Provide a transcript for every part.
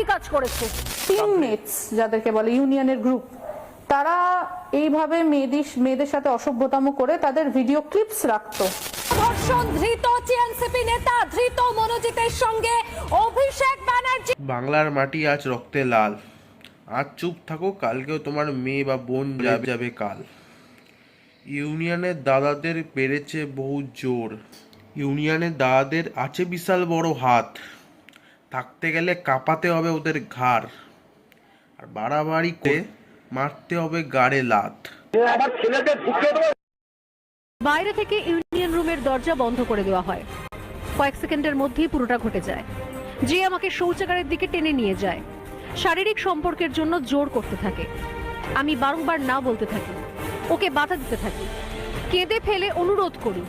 কি কাজ করেছে। টিমমেটস যাদেরকে বলে ইউনিয়নের গ্রুপ তারা এইভাবে মেয়েদের মেয়েদের সাথে অসভ্যতাম করে তাদের ভিডিও ক্লিপস রাখতো। ধর্ষণ ধৃত টিএনসিপি নেতা ধৃত মনোজিতের সঙ্গে অভিষেক ব্যানার্জি। বাংলার মাটি আজ রক্তে লাল। আজ চুপ থাকো কালকেও তোমার মেয়ে বা বোন যাবে যাবে কাল। ইউনিয়নের দাদাদের পেরেছে বহু জোর। ইউনিয়নের দাদাদের আছে বিশাল বড় হাত। থাকতে গেলে কাঁপাতে হবে ওদের ঘাড়। আর বাড়াবাড়ি করে মারতে হবে গাড়ে লাত বাইরে থেকে ইউনিয়ন রুমের দরজা বন্ধ করে দেওয়া হয়। কয়েক সেকেন্ডের মধ্যেই পুরোটা ঘটে যায়। যে আমাকে শৌচাগারের দিকে টেনে নিয়ে যায়। শারীরিক সম্পর্কের জন্য জোর করতে থাকে। আমি বারংবার না বলতে থাকি। ওকে বাধা দিতে থাকি। কেঁদে ফেলে অনুরোধ করি।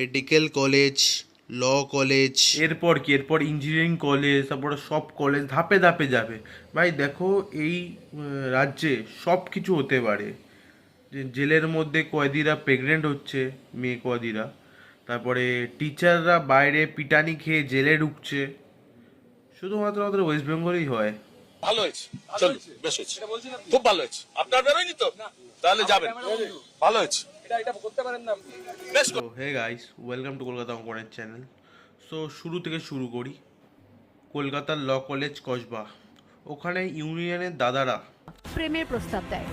মেডিকেল কলেজ ল কলেজ এরপর কি? এরপর ইঞ্জিনিয়ারিং কলেজ তারপরে সব কলেজ ধাপে ধাপে যাবে। ভাই দেখো এই রাজ্যে সব কিছু হতে পারে। যে জেলের মধ্যে কয়েদিরা প্রেগনেন্ট হচ্ছে মেয়ে কয়েদিরা। তারপরে টিচাররা বাইরে পিটানি খেয়ে জেলে ঢুকছে। শুধুমাত্র আমাদের ওয়েস্ট বেঙ্গলেই হয়। ভালো হয়েছে। চলো বেশ হয়েছে। খুব ভালো হয়েছে। আপনার বেরোয়নি তো তাহলে যাবেন। ভালো হয়েছে। Hey guys welcome to Kolkata অঙ্কনের চ্যানেল সো শুরু থেকে শুরু করি। কলকাতার ল কলেজ কসবা। ওখানে ইউনিয়নের দাদারা প্রেমের প্রস্তাব দেয়।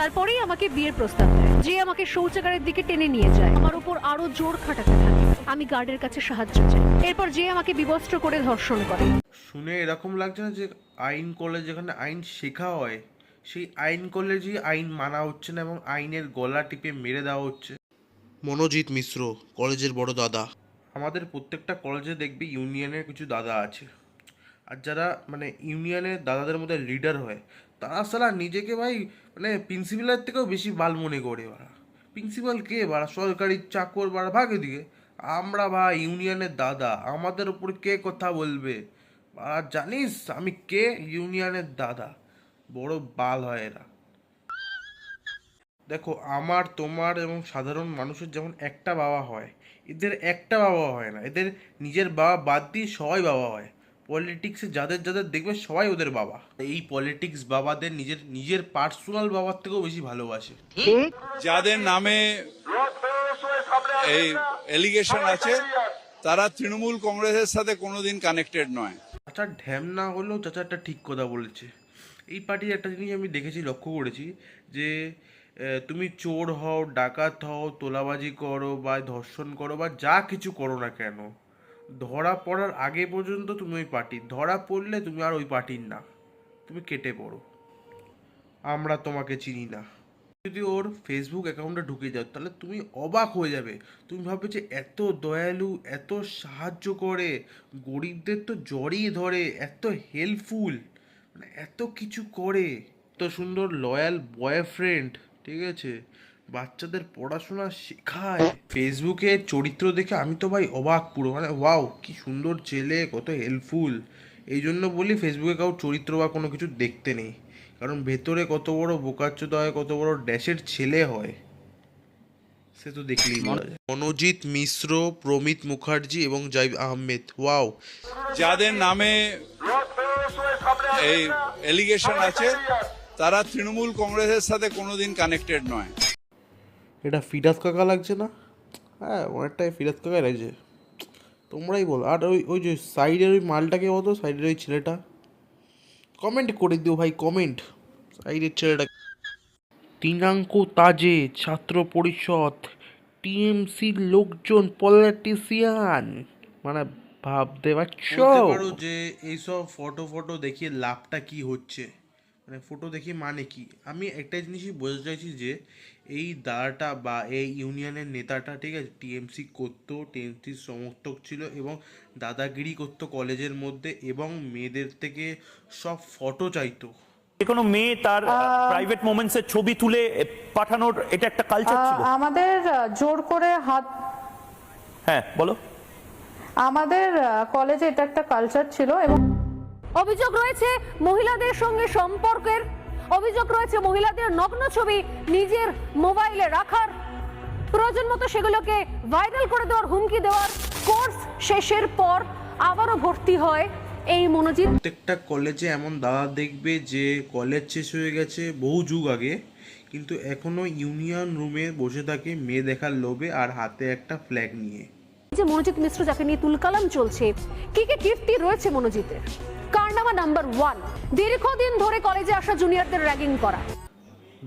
তারপরেই আমাকে বিয়ের প্রস্তাব দেয়। যে আমাকে শৌচাগারের দিকে টেনে নিয়ে যায়। আমার উপর আরও জোর খাটাতে থাকে। আমি গার্ডের কাছে সাহায্য চাই। এরপর যে আমাকে বিবস্ত্র করে ধর্ষণ করে। শুনে এরকম লাগছে না যে আইন কলেজ যেখানে আইন শেখা হয় সেই আইন কলেজেই আইন মানা হচ্ছে না এবং আইনের গলা টিপে মেরে দেওয়া হচ্ছে। মনোজিৎ মিশ্র কলেজের বড় দাদা। আমাদের প্রত্যেকটা কলেজে দেখবি ইউনিয়নের কিছু দাদা আছে। আর যারা মানে ইউনিয়নের দাদাদের মধ্যে লিডার হয় তারা সারা নিজেকে ভাই মানে প্রিন্সিপালের থেকেও বেশি বাল মনে করে বাড়া প্রিন্সিপাল কে বাড়া? সরকারি চাকর বাড়া ভাগে দিকে আমরা ভাই ইউনিয়নের দাদা আমাদের উপর কে কথা বলবে? আর জানিস আমি কে? ইউনিয়নের দাদা। বড় বাল হয় এরা। দেখো আমার তোমার এবং সাধারণ মানুষের যেমন একটা বাবা হয় এদের একটা বাবা হয় না। এদের নিজের বাবা বাদ দিয়ে সবাই বাবা হয়। পলিটিক্সে যাদের যাদের দেখবে সবাই ওদের বাবা। এই পলিটিক্স বাবাদের নিজের নিজের পার্সোনাল বাবার থেকেও বেশি ভালোবাসে। যাদের নামে এই এলিগেশন আছে তারা তৃণমূল কংগ্রেসের সাথে কোনোদিন কানেক্টেড নয়। চাচা ঢ্যাম না হলেও চাচা একটা ঠিক কথা বলেছে। এই পার্টির একটা জিনিস আমি দেখেছি, লক্ষ্য করেছি যে তুমি চোর হও, ডাকাত হও, তোলাবাজি করো বা ধর্ষণ করো বা যা কিছু করো না কেন, ধরা পড়ার আগে পর্যন্ত তুমি ওই পার্টির ধরা পড়লে তুমি আর ওই পার্টির না, তুমি কেটে পড়ো। আমরা তোমাকে চিনি না। যদি ওর ফেসবুক অ্যাকাউন্টে ঢুকে যাও, তাহলে তুমি অবাক হয়ে যাবে। তুমি ভাববে যে এত দয়ালু, এত সাহায্য করে, গরিবদের তো জড়িয়ে ধরে, এত হেল্পফুল মানে এত কিছু করে, এত সুন্দর লয়াল বয়ফ্রেন্ড ঠিক আছে? বাচ্চাদের পড়াশোনা শেখায়। ফেসবুকে চরিত্র দেখে আমি তো ভাই অবাক পুরো মানে ওয়াও কি সুন্দর ছেলে, কত হেল্পফুল এই জন্য বলি ফেসবুকে কারোর চরিত্র বা কোনো কিছু দেখতে নেই। কারণ ভেতরে কত বড় বোকাচ্চোদা হয়, কত বড় ড্যাশের ছেলে হয়। সে তো দেখলেই মনোজিৎ মিশ্র, প্রমিত মুখার্জি এবং জাইব আহমেদ ওয়াও যাদের নামে এই এলিগেশন আছে, তারা তৃণমূল কংগ্রেসের সাথে কোনোদিন কানেক্টেড নয়। এটা ফিরাজ কাকা লাগছে না? হ্যাঁ অনেকটাই ফিরাজ কাকা লাগছে। তোমরাই বলো। আর ওই ওই যে সাইডের ওই মালটাকে বলতো সাইডের ওই ছেলেটা। কমেন্ট করে দিও ভাই কমেন্ট সাইডের ছেলেটা তিনাঙ্ক তাজে, ছাত্র পরিষদ, টিএমসির লোকজন পলিটিশিয়ান মানে ভাবতে পারছ? পারো যে এইসব ফটো ফটো দেখিয়ে লাভটা কি হচ্ছে? মানে ফটো দেখে মানে কি? আমি একটা জিনিসই বোঝাতে চাইছি যে এই দাঁড়াটা বা এই ইউনিয়নের নেতাটা ঠিক আছে টিএমসি করতো টিএমসির সমর্থক ছিল এবং দাদাগিরি করতো কলেজের মধ্যে এবং মেয়েদের থেকে সব ফটো চাইতো। যে কোনো মেয়ে তার প্রাইভেট মোমেন্টস এর ছবি তুলে পাঠানোর এটা একটা কালচার ছিল। আমাদের জোর করে হাত হ্যাঁ বলো। আমাদের কলেজে এটা একটা কালচার ছিল এবং অভিযোগ রয়েছে মহিলাদের সঙ্গে সম্পর্কের। অভিযোগ রয়েছে মহিলাদের নগ্ন ছবি নিজের মোবাইলে রাখার। প্রয়োজন মতো সেগুলোকে ভাইরাল করে দেওয়ার হুমকি দেওয়ার কোর্স শেষের পর আবারও ভর্তি হয় এই মনোজিৎ। প্রত্যেকটা কলেজে এমন দাদা দেখবে যে কলেজ শেষ হয়ে গেছে বহু যুগ আগে কিন্তু এখনও ইউনিয়ন রুমে বসে থাকে মেয়ে দেখার লোভে আর হাতে একটা ফ্ল্যাগ নিয়ে। যে মনোজিৎ মিশ্র যাকে নিয়ে তুলকালাম চলছে। কি কি কীর্তি রয়েছে মনোজিতের? কারনামা নাম্বার ওয়ান দীর্ঘদিন ধরে কলেজে আসা জুনিয়রদের র্যাগিং করা।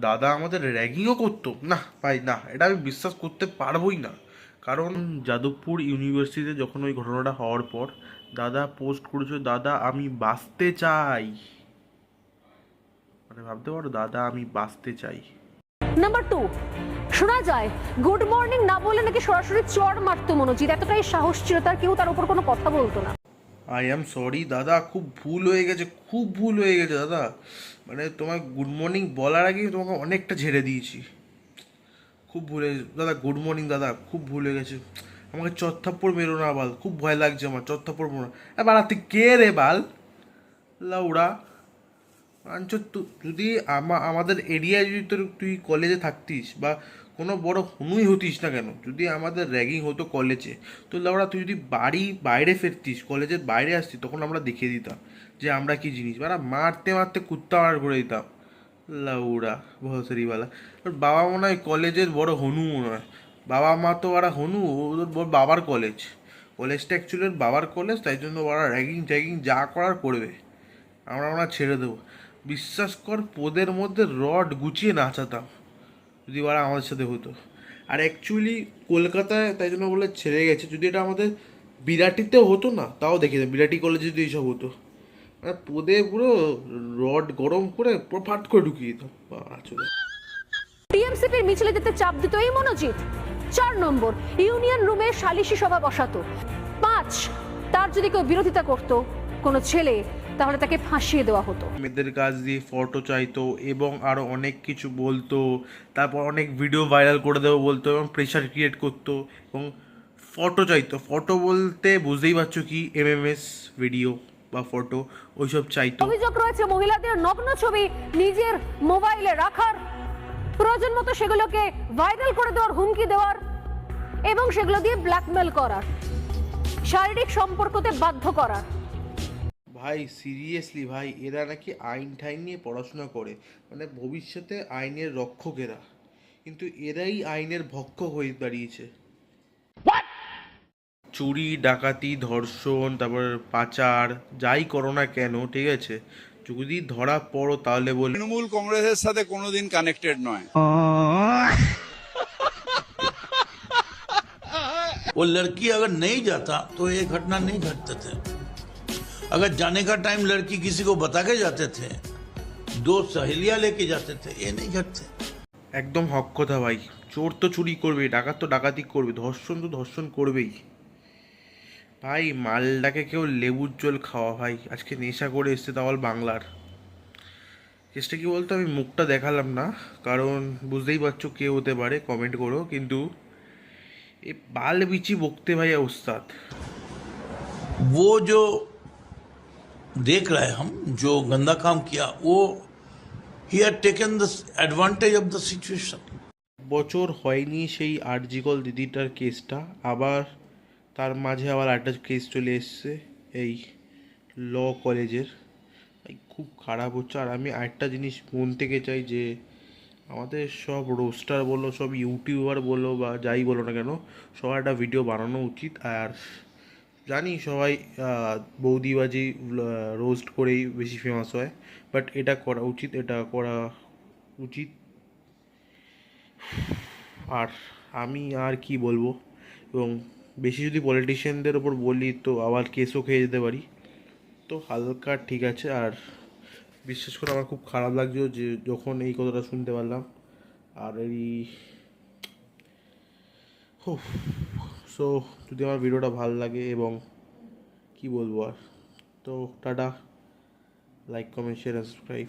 দাদা আমাদের র্যাগিংও করতো। না ভাই না এটা আমি বিশ্বাস করতে পারবোই না। কারণ যাদবপুর ইউনিভার্সিটিতে যখন ওই ঘটনাটা হওয়ার পর দাদা পোস্ট করেছিল দাদা আমি বাঁচতে চাই। মানে ভাবতে পারো দাদা আমি বাঁচতে চাই। নাম্বার টু শোনা যায় গুড মর্নিং না বলে নাকি সরাসরি চড় মারতো মনোজিৎ। এতটাই সাহস ছিল তার কেউ তার উপর কোনো কথা বলতো না। আই অ্যাম সরি দাদা, খুব ভুল হয়ে গেছে, খুব ভুল হয়ে গেছে, দাদা। মানে তোমার গুড মর্নিং বলার আগেই তোমাকে অনেকটা ঝেড়ে দিয়েছি। খুব ভুল হয়ে দাদা গুড মর্নিং দাদা, খুব ভুল হয়ে গেছে। আমাকে চত্থাপ্পড় মেরো না, বাল। খুব ভয় লাগছে আমার চত্থাপ্পড় মেরো না। এ বাড়া তুই কে রে বাল? লাউড়া। আঞ্চ যদি আমাদের এরিয়ায় যদি তোর তুই কলেজে থাকতিস বা কোনো বড় হনুই হতিস না কেন? যদি আমাদের র্যাগিং হতো কলেজে তো লাউড়া তুই যদি বাড়ি, বাইরে ফিরতিস কলেজের বাইরে আসতিস, তখন আমরা দেখিয়ে দিতাম যে আমরা কি জিনিস। বাড়া মারতে মারতে কুত্তা মার করে দিতাম। লাউড়া ভসরিওয়ালা ওর বাবা মনে হয় কলেজের বড় হনু মনে হয়। বাবা মা তো ওরা হনু বড় বাবার কলেজ কলেজটা অ্যাকচুয়ালি ওর বাবার কলেজ তাই জন্য ওরা র্যাগিং, ট্যাগিং যা করার করবে। আমরা আমরা ছেড়ে দেবো। বিশ্বাস কর, পোদের মধ্যে রড গুছিয়ে নাচাতাম। যদি ওরা আমাদের সাথে হতো। আর অ্যাকচুয়ালি কলকাতায় তাই জন্য বলে ছেড়ে গেছে। যদি এটা আমাদের বিরাটিতেও হতো না, তাও দেখে বিরাটি কলেজে যদি এইসব হতো। মানে পোদে পুরো রড গরম করে পুরো ফাট করে ঢুকিয়ে দিতাম চলে টিএমসিপির মিছিলে যেতে চাপ দিত এই মনোজিৎ। চার নম্বর, ইউনিয়ন রুমে সালিশি সভা বসাতো। পাঁচ, তার যদি কেউ বিরোধিতা করত, কোনো ছেলে তাহলে তাকে ফাঁসিয়ে দেওয়া হতো। মেয়েদের কাজ দিয়ে ফটো চাইতো এবং আরও অনেক কিছু বলতো তারপর অনেক ভিডিও ভাইরাল করে দেবো বলতো এবং প্রেশার ক্রিয়েট করতো এবং ফটো চাইতো। ফটো বলতে বুঝতেই পারছ কি এমএমএস ভিডিও বা ফটো ওইসব চাইতো। অভিযোগ রয়েছে মহিলাদের নগ্ন ছবি নিজের মোবাইলে রাখার প্রয়োজন মতো সেগুলোকে ভাইরাল করে দেওয়ার হুমকি দেওয়ার এবং সেগুলো দিয়ে ব্ল্যাকমেল করার শারীরিক সম্পর্কতে বাধ্য করার। ভাই সিরিয়াসলি ভাই এরা নাকি আইন ঠাইন নিয়ে পড়াশোনা করে মানে ভবিষ্যতে আইনের রক্ষক এরা কিন্তু এরাই আইনের ভক্ষক হয়ে দাঁড়িয়েছে চুরি ডাকাতি ধর্ষণ তারপর পাচার যাই করো না কেন ঠিক আছে যদি ধরা পড়ো তাহলে বল তৃণমূল কংগ্রেসের সাথে কোনোদিন কানেক্টেড নয় वो लड़की अगर नहीं जाता तो ये घटना नहीं घटते थे अगर जाने का टाइम लड़की किसी को बता के जाते थे दो सहेलियां लेके जाते थे ये नहीं घटते একদম হক কথা ভাই চোর তো চুরি করবেই ডাকাত তো ডাকাতি করবে ধর্ষণ তো ধর্ষণ করবেই ভাই মালটাকে কেউ লেবুর জল খাওয়া ভাই আজকে নেশা করে এসছে তাওয়াল বাংলার কেসটা কি বলতো আমি মুখটা দেখালাম না কারণ বুঝতেই পারছো কে হতে পারে কমেন্ট করো কিন্তু এ বাল বিচি বকতে ভাই ওস্তাদ वो जो देख रहे हैं हम जो गंदा काम किया वो ही had taken the advantage of the situation বছর হয়নি সেই আরজিকল দিদিটার কেসটা আবার তার মাঝে আবার একটা কেস চলে এসছে এই ল কলেজের ভাই খুব খারাপ হচ্ছে আর আমি আরেকটা জিনিস মন থেকে চাই যে আমাদের সব রোস্টার বলো সব ইউটিউবার বলো বা যাই বলো না কেন সবার একটা ভিডিও বানানো উচিত আর জানি সবাই বৌদিবাজি রোস্ট করেই বেশি ফেমাস হয় বাট এটা করা উচিত, এটা করা উচিত। আর আমি আর কি বলব? এবং বেশি যদি পলিটিশিয়ানদের ওপর বলি, তো আবার কেসও খেয়ে যেতে পারি। তো হালকা ঠিক আছে, আর বিশেষ করে আমার খুব খারাপ লাগছিল যে যখন এই কথাটা শুনতে পারলাম। আর এই সো যদি আমার ভিডিওটা ভালো লাগে এবং কি বলব আর? তো tata like comment share subscribe